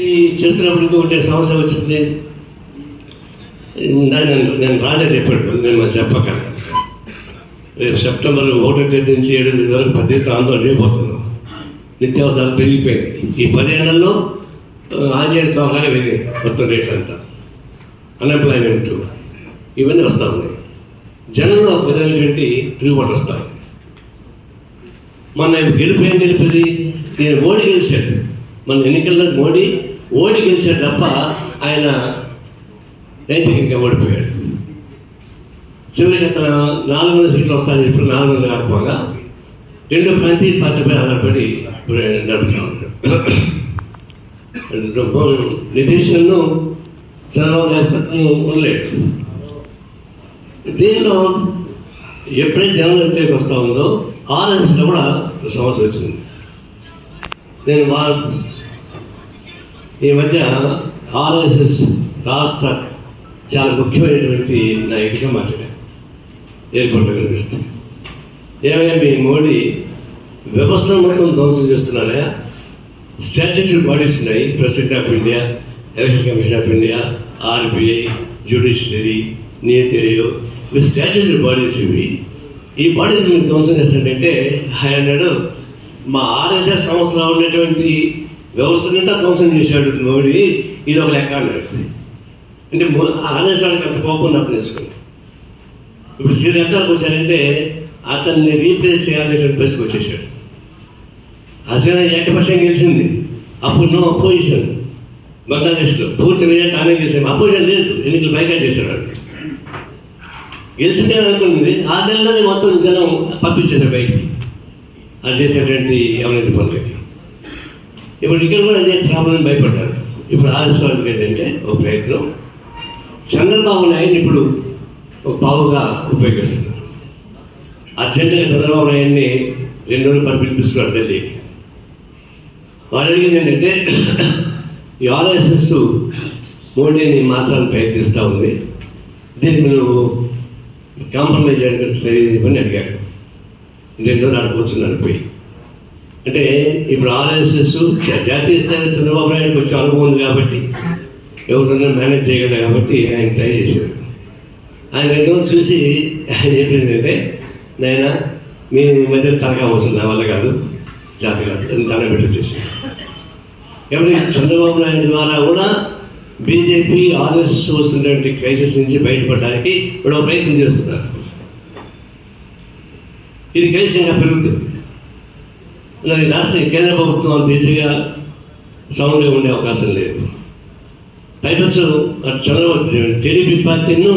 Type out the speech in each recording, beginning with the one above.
ఈ చేస్తున్నప్పుడు ఒకటే సమస్య వచ్చింది. నేను నేను రాజా చెప్పాడు నేను చెప్పక. రేపు సెప్టెంబర్ ఒకటో తేదీ నుంచి ఏడో తేదీ వరకు పది ఆందోళన అయిపోతున్నాం నిత్యావసరాలు పెరిగిపోయినాయి. ఈ పదేళ్ళలో ఆంజనేయుడు తోకలాగా పెరిగాయి మొత్తం రేట్లు అంతా. అన్ఎంప్లాయ్మెంట్ ఇవన్నీ వస్తూ ఉన్నాయి. జనంలో ఒక విధమైనటువంటి తిరుగుబాటు వస్తాయి మన గెలిపోయింది ఏం గెలిపేది? నేను మోడీ గెలిచాడు. మన ఎన్నికల్లో మోడీ ఓడి గెలిచాడు తప్ప ఆయన నైతికంగా ఓడిపోయాడు. చివరికి అతను నాలుగు వందల సీట్లు వస్తాయని చెప్పి నాలుగు వందలు కాకపోగా రెండు ప్రాంతీయ పార్టీపై ఆధారపడి నడుపుతా ఉంటాడు నితీష్ను చంద్రబాబు నాయుడు ఉండలేడు. దీనిలో ఎప్పుడైతే జనం వ్యతిరేకత వస్తూ ఉందో ఆర్ఎస్ఎస్లో కూడా సమస్య వచ్చింది. నేను మా ఈ మధ్య ఆర్ఎస్ఎస్ రాష్ట్ర చాలా ముఖ్యమైనటువంటి నాయకుడిగా మాట్లాడారు. ఎయిర్పోర్ట్లో కనిపిస్తుంది ఏమైనా మీ మోడీ వ్యవస్థను మొత్తం ధ్వంసం చేస్తున్నారా స్టాట్యూటరీ బాడీస్ ఉన్నాయి. President of India election commission of India RBI judiciary Niti Aayog. ఇవి స్టాట్యూటరీ బాడీస్ ఇవి. ఈ బాడీస్ మీరు ధ్వంసం చేస్తుంటే ఆయన మా ఆర్ఎస్ఎస్ సంస్థలో ఉన్నటువంటి వ్యవస్థనంతా ధ్వంసం చేశాడు మోడీ? ఇది ఒక లెక్క అన్నాడు. అంటే ఆర్ఎస్ అంత కోపం అర్థం చేసుకోండి ఇప్పుడు సీరియల్ ఎంతవరకు వచ్చారంటే అతన్ని రీప్లేస్ చేయాలనేటువంటి పరిస్థితికి వచ్చేసాడు హసీనా ఏకపక్షం గెలిచింది. అప్పుడు నో అపోజిషన్ బంగ్లాదేశ్లో పూర్తి విజయం ఆమె గెలిచాము అపోజిషన్ లేదు. ఎన్నికలు బైకాట్ చేశాడు గెలిచిందే అనుకుంది ఆ నెలలోనే మొత్తం జనం పంపించేశారు బయటికి. అది చేసేటువంటి అవినీతి పనులకి ఇప్పుడు ఇక్కడ కూడా అదే ప్రాబ్లం భయపడ్డారు. ఇప్పుడు ఆదిస్వామికి ఏంటంటే ఒక ప్రయత్నం. చంద్రబాబు నాయుడు ఇప్పుడు ఒక పావుగా ఉపయోగిస్తున్నారు. అర్జెంటుగా చంద్రబాబు నాయుడిని రెండు రోజులు పని పిలిపిస్తున్నారు ఢిల్లీకి వాళ్ళు అడిగింది ఏంటంటే ఈ ఆర్ఎస్ఎస్ మోడీని మార్చాలని ప్రయత్నిస్తూ ఉంది. దీనికి నువ్వు కాంప్రమైజ్ చేయడానికి తెలియదు అని అడిగాడు రెండు రోజులు ఆడుకోవచ్చు నడిపోయి అంటే ఇప్పుడు ఆర్ఎస్ఎస్ జాతీయ స్థాయిలో చంద్రబాబు నాయుడు కొంచెం అనుభవం ఉంది కాబట్టి ఎవరినైనా మేనేజ్ చేయగలరు కాబట్టి ఆయన ట్రై చేశారు ఆయన రెండు రోజులు చూసి ఆయన చెప్పింది అంటే నాయన మీ మధ్య తలగా అవసరం నా వల్ల కాదు జాతి కాదు తన పెట్టి వచ్చేసి. కాబట్టి చంద్రబాబు నాయుడు ద్వారా కూడా బీజేపీ ఆర్ఎస్ఎస్ వస్తున్నటువంటి క్రైసిస్ నుంచి బయటపడడానికి ఇప్పుడు ప్రయత్నం చేస్తున్నారు. ఇది కలిసి ఇంకా పెరుగుతుంది. మరి రాష్ట్ర కేంద్ర ప్రభుత్వం అంత ఈజీగా సౌండ్గా ఉండే అవకాశం లేదు. పైపచ్చు అటు చంద్రబాబు టీడీపీ పార్టీను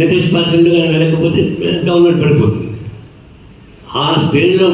నితీష్ పార్టీ రెండు కానీ వెళ్ళకపోతే గవర్నమెంట్ పడిపోతుంది. ఆ స్టేజ్లో